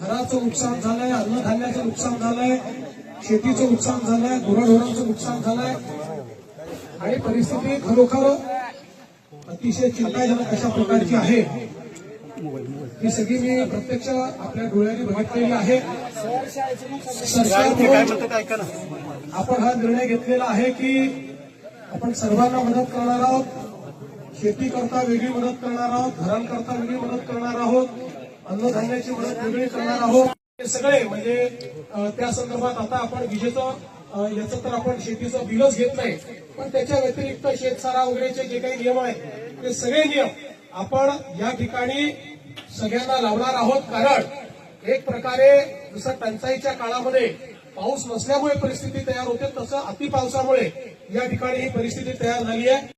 घराचं नुकसान झालंय अन्नधान्याचं नुकसान झालंय शेतीचं नुकसान झालंय गुराढोरांचं नुकसान झालंय. आणि परिस्थिती खरोखर अतिशय चिंताजनक अशा प्रकारची आहे. ही सगळी मी प्रत्यक्ष आपल्या डोळ्यांनी बघितलेली आहे. आपण हा निर्णय घेतलेला आहे की आपण सर्वांना मदत करणार आहोत शेती करता वेगळी मदत करणार आहोत घरांकरता वेगळी मदत करणार आहोत अन्नधान्याची मदत वेगळी करणार आहोत. हे सगळे म्हणजे त्या संदर्भात आता आपण विजेचं याचं तर आपण शेतीचं बिलच घेत नाही पण त्याच्या व्यतिरिक्त शेतसारा वगैरेचे जे काही नियम आहेत ते सगळे नियम आपण या ठिकाणी सगळ्यांना लावणार आहोत कारण एक प्रकारे जसं टंचाईच्या काळामध्ये पाऊस नसल्यामुळे परिस्थिती तयार होते तसं अति पावसामुळे या ठिकाणी ही परिस्थिती तयार झाली आहे.